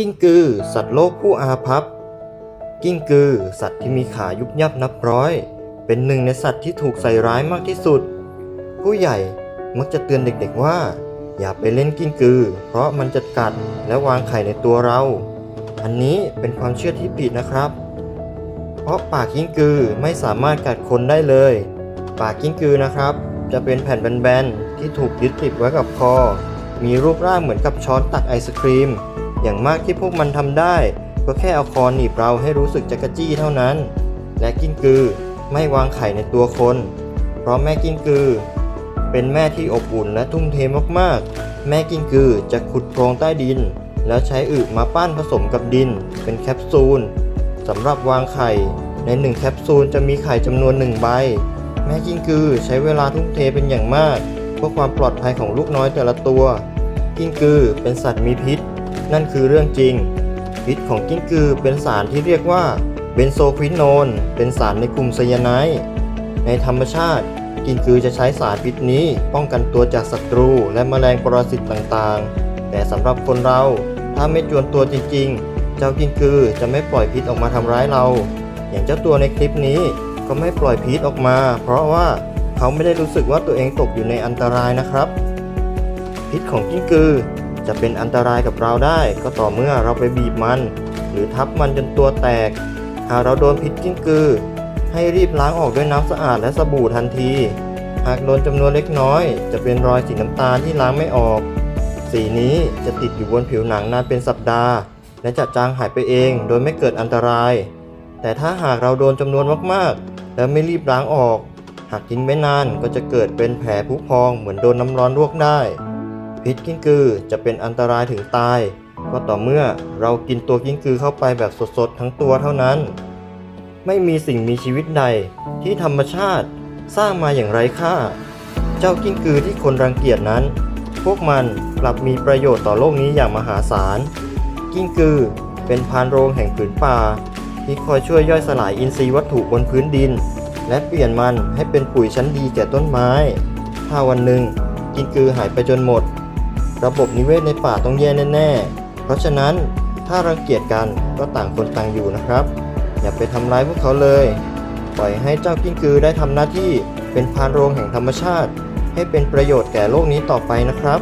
กิ้งกือ สัตว์โลกผู้อาภัพกิ้งกือ สัตว์ที่มีขายุบยับนับร้อย เป็นหนึ่งในสัตว์ที่ถูกใส่ร้ายมากที่สุด ผู้ใหญ่มักจะเตือนเด็กๆว่า อย่าไปเล่นกิ้งกือ เพราะมันจะกัดและวางไข่ในตัวเรา อันนี้เป็นความเชื่อที่ผิดนะครับ เพราะปากกิ้งกือไม่สามารถกัดคนได้เลย ปากกิ้งกือนะครับ จะเป็นแผ่นแบนๆที่ถูกยึดติดไว้กับคอมีรูปร่างเหมือนกับช้อนตักไอศครีม อย่างมากที่พวกมันทำได้ ก็แค่เอาคอหนีบเราให้รู้สึกจักระจี้เท่านั้น และกิ้งกือไม่วางไข่ในตัวคน เพราะแม่กิ้งกือ เป็นแม่ที่อบอุ่นและทุ่มเทมากๆ แม่กิ้งกือจะขุดโพรงใต้ดิน แล้วใช้อึมาปั้นผสมกับดิน เป็นแคปซูลสำหรับวางไข่ ในหนึ่งแคปซูลจะมีไข่จำนวนหนึ่งใบ แม่กิ้งกือใช้เวลาทุ่มเทเป็นอย่างมาก เพื่อความปลอดภัยของลูกน้อยแต่ละตัว กิ้งกือเป็นสัตว์มีพิษ นั่นคือเรื่องจริง พิษของกิ้งกือเป็นสารที่เรียกว่าเบนโซควินโนน เป็นสารในกลุ่มไซยาไนด์ในธรรมชาติ กิ้งกือจะใช้สารพิษนี้ป้องกันตัวจากศัตรูและแมลงปรสิตต่างๆ แต่สำหรับคนเราถ้าไม่จวนตัวจริง ๆ เจ้ากิ้งกือจะไม่ปล่อยพิษออกมาทำร้ายเรา อย่างเจ้าตัวในคลิปนี้ก็ไม่ปล่อยพิษออกมา เพราะว่าเขาไม่ได้รู้สึกว่าตัวเองตกอยู่ในอันตรายนะครับ พิษของกิ้งกือ จะเป็นอันตรายกับเราได้ ก็ต่อเมื่อเราไปบีบมัน หรือทับมันจนตัวแตก หากเราโดนพิษกิ้งกือ ให้รีบล้างออกด้วยน้ำสะอาดและสบู่ทันที หากโดนจำนวนเล็กน้อย จะเป็นรอยสีน้ำตาลที่ล้างไม่ออก สีนี้จะติดอยู่บนผิวหนังนานเป็นสัปดาห์ และจะจางหายไปเองโดยไม่เกิดอันตราย แต่ถ้าหากเราโดนจำนวนมากๆ แล้วไม่รีบล้างออก หากทิ้งไม่นานก็จะเกิดเป็นแผลผุพองเหมือนโดนน้ำร้อนลวกได้ พิษกิ้งกือจะเป็นอันตรายถึงตาย ก็ต่อเมื่อเรากินตัวกิ้งกือเข้าไปแบบสดๆ ทั้งตัวเท่านั้น ไม่มีสิ่งมีชีวิตใดที่ธรรมชาติสร้างมาอย่างไร้ค่า เจ้ากิ้งกือที่คนรังเกียจนั้น พวกมันกลับมีประโยชน์ต่อโลกนี้อย่างมหาศาล กิ้งกือเป็นพานโรงแห่งผืนป่า ที่คอยช่วยย่อยสลายอินทรีย์วัตถุบนพื้นดิน และเปลี่ยนมันให้เป็นปุ๋ยชั้นดีแก่ต้นไม้ ถ้าวันหนึ่งกิ้งกือหายไปจนหมด ระบบนิเวศในป่าต้องแย่แน่ๆ เพราะฉะนั้นถ้ารังเกียจกันก็ต่างคนต่างอยู่นะครับ อย่าไปทำร้ายพวกเขาเลย ปล่อยให้เจ้ากิ้งกือได้ทำหน้าที่เป็นพานโรงแห่งธรรมชาติ ให้เป็นประโยชน์แก่โลกนี้ต่อไปนะครับ